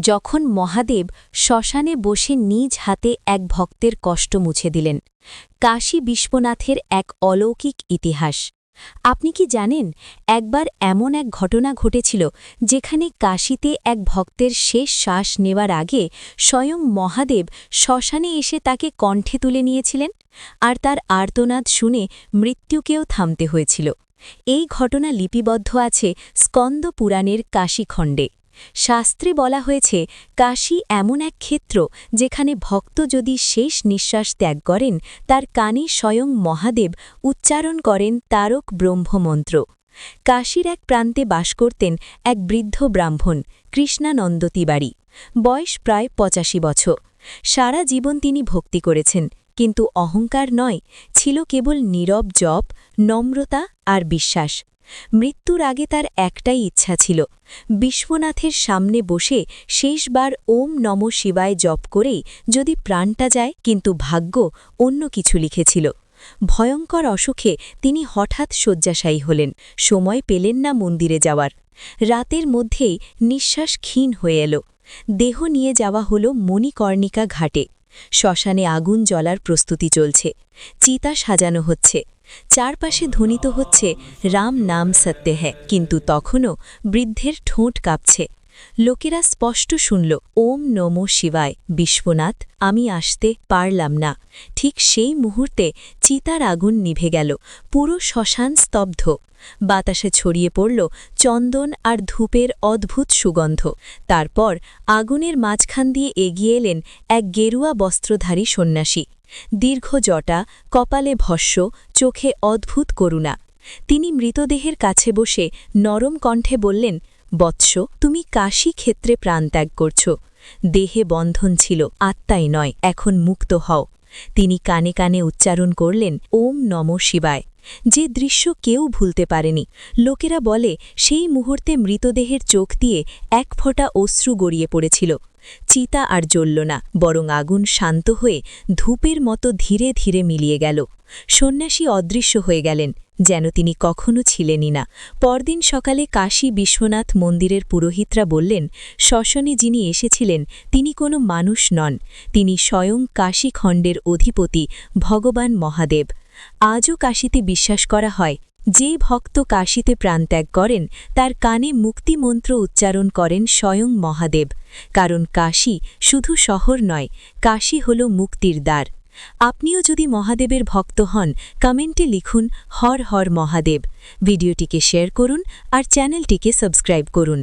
যখন মহাদেব শ্মশানে বসে নিজ হাতে এক ভক্তের কষ্ট মুছে দিলেন। কাশী বিশ্বনাথের এক অলৌকিক ইতিহাস। আপনি কি জানেন, একবার এমন এক ঘটনা ঘটেছিল যেখানে কাশীতে এক ভক্তের শেষ শ্বাস নেওয়ার আগে স্বয়ং মহাদেব শ্মশানে এসে তাকে কণ্ঠে তুলে নিয়েছিলেন আর তার আর্তনাদ শুনে মৃত্যুকেও থামতে হয়েছিল। এই ঘটনা লিপিবদ্ধ আছে স্কন্দ পুরাণের কাশীখণ্ডে। শাস্ত্রে বলা হয়েছে, কাশী এমন এক ক্ষেত্র যেখানে ভক্ত যদি শেষ নিঃশ্বাস ত্যাগ করেন, তার কানে স্বয়ং মহাদেব উচ্চারণ করেন তারক ব্রহ্মমন্ত্র। কাশীর এক প্রান্তে বাস করতেন এক বৃদ্ধ ব্রাহ্মণ, কৃষ্ণানন্দ তিবাড়ি বয়স প্রায় পঁচাশি বছর। সারা জীবন তিনি ভক্তি করেছেন, কিন্তু অহংকার নয়, ছিল কেবল নীরব জপ, নম্রতা আর বিশ্বাস। মৃত্যুর আগে তার একটাই ইচ্ছা ছিল, বিশ্বনাথের সামনে বসে শেষবার ওম নম শিবায় জপ করেই যদি প্রাণটা যায়, কিন্তু ভাগ্য অন্য কিছু লিখেছিল। ভয়ঙ্কর অসুখে তিনি হঠাৎ শয্যাশায়ী হলেন, সময় পেলেন না মন্দিরে যাওয়ার। রাতের মধ্যেই নিঃশ্বাস ক্ষীণ হয়ে এলো। দেহ নিয়ে যাওয়া হল মণিকর্ণিকা ঘাটে। শ্মশানে আগুন জ্বলার প্রস্তুতি চলছে। চিতা সাজানো হচ্ছে। চারপাশে ধ্বনিত হচ্ছে রাম নাম সত্যে হ্যাঁ কিন্তু তখনও বৃদ্ধের ঠোঁট কাঁপছে। লোকেরা স্পষ্ট শুনল, ওম নম শিবায়, বিশ্বনাথ, আমি আসতে পারলাম না। ঠিক সেই মুহূর্তে চিতার আগুন নিভে গেল, পুরো শ্মশান স্তব্ধ। বাতাসে ছড়িয়ে পড়ল চন্দন আর ধূপের অদ্ভুত সুগন্ধ। তারপর আগুনের মাঝখান দিয়ে এগিয়ে এলেন এক গেরুয়া বস্ত্রধারী সন্ন্যাসী। দীর্ঘ জটা, কপালে ভস্য, চোখে অদ্ভুত করুণা। তিনি মৃতদেহের কাছে বসে নরম কণ্ঠে বললেন বৎস, তুমি কাশী ক্ষেত্রে প্রাণত্যাগ করছ। দেহে বন্ধন ছিল, আত্মাই নয়, এখন মুক্ত হও। তিনি কানে কানে উচ্চারণ করলেন, ওম নম শিবায়। যে দৃশ্য কেউ ভুলতে পারেনি। লোকেরা বলে, সেই মুহূর্তে মৃতদেহের চোখ দিয়ে এক ফোঁটা অশ্রু গড়িয়ে পড়েছিল। চিতা আর জ্বলল না, বরং আগুন শান্ত হয়ে ধূপের মতো ধীরে ধীরে মিলিয়ে গেল। সন্ন্যাসী অদৃশ্য হয়ে গেলেন, যেন তিনি কখনো ছিলেনই না। পরদিন সকালে কাশী বিশ্বনাথ মন্দিরের পুরোহিতরা বললেন, শ্মশনে যিনি এসেছিলেন, তিনি কোনো মানুষ নন। তিনি স্বয়ং কাশীখণ্ডের অধিপতি ভগবান মহাদেব। আজও কাশীতে বিশ্বাস করা হয়, যে ভক্ত কাশীতে প্রাণত্যাগ করেন, তার কানে মুক্তিমন্ত্র উচ্চারণ করেন স্বয়ং মহাদেব, কারণ কাশী শুধু শহর নয়, কাশী হল মুক্তির দ্বার। আপনিও যদি মহাদেবের ভক্ত হন, কমেন্টে লিখুন, হর হর মহাদেব। ভিডিওটিকে শেয়ার করুন আর চ্যানেলটিকে সাবস্ক্রাইব করুন।